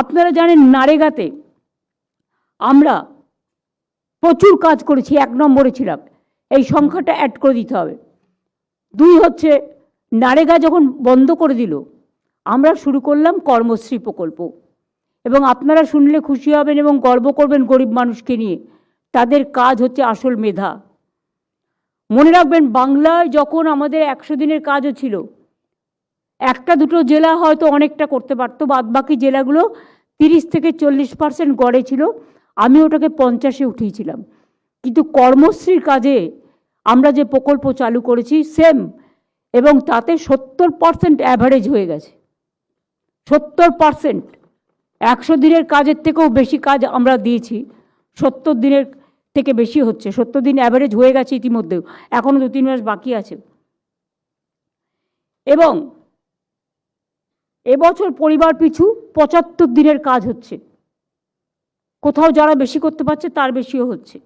আপনারা জানেন নারেগাতে আমরা প্রচুর কাজ করেছি, এক নম্বরে ছিলাম। এই সংখ্যাটা অ্যাড করে দিতে হবে। দুই হচ্ছে, নারেগা যখন বন্ধ করে দিল, আমরা শুরু করলাম কর্মশ্রী প্রকল্প। এবং আপনারা শুনলে খুশি হবেন এবং গর্ব করবেন গরিব মানুষকে নিয়ে। তাদের কাজ হচ্ছে আসল মেধা। মনে রাখবেন, বাংলায় যখন আমাদের একশো দিনের কাজও ছিল একটা দুটো জেলা হয়তো অনেকটা করতে পারতো বাদ বাকি জেলাগুলো তিরিশ থেকে চল্লিশ পার্সেন্ট গড়ে ছিল। আমি ওটাকে পঞ্চাশে উঠিয়েছিলাম। কিন্তু কর্মশ্রীর কাজে আমরা যে প্রকল্প চালু করেছি, সেম। এবং তাতে সত্তর পার্সেন্ট অ্যাভারেজ হয়ে গেছে। সত্তর পার্সেন্ট একশো দিনের কাজের থেকেও বেশি কাজ আমরা দিয়েছি। সত্তর দিনের থেকে বেশি হচ্ছে। সত্তর দিন অ্যাভারেজ হয়ে গেছে ইতিমধ্যেও। এখনও দু তিন মাস বাকি আছে। এবং এবছর পরিবার পিছু পঁচাত্তর দিনের কাজ হচ্ছে। কোথাও যারা বেশি করতে পারছে, তার বেশিও হচ্ছে।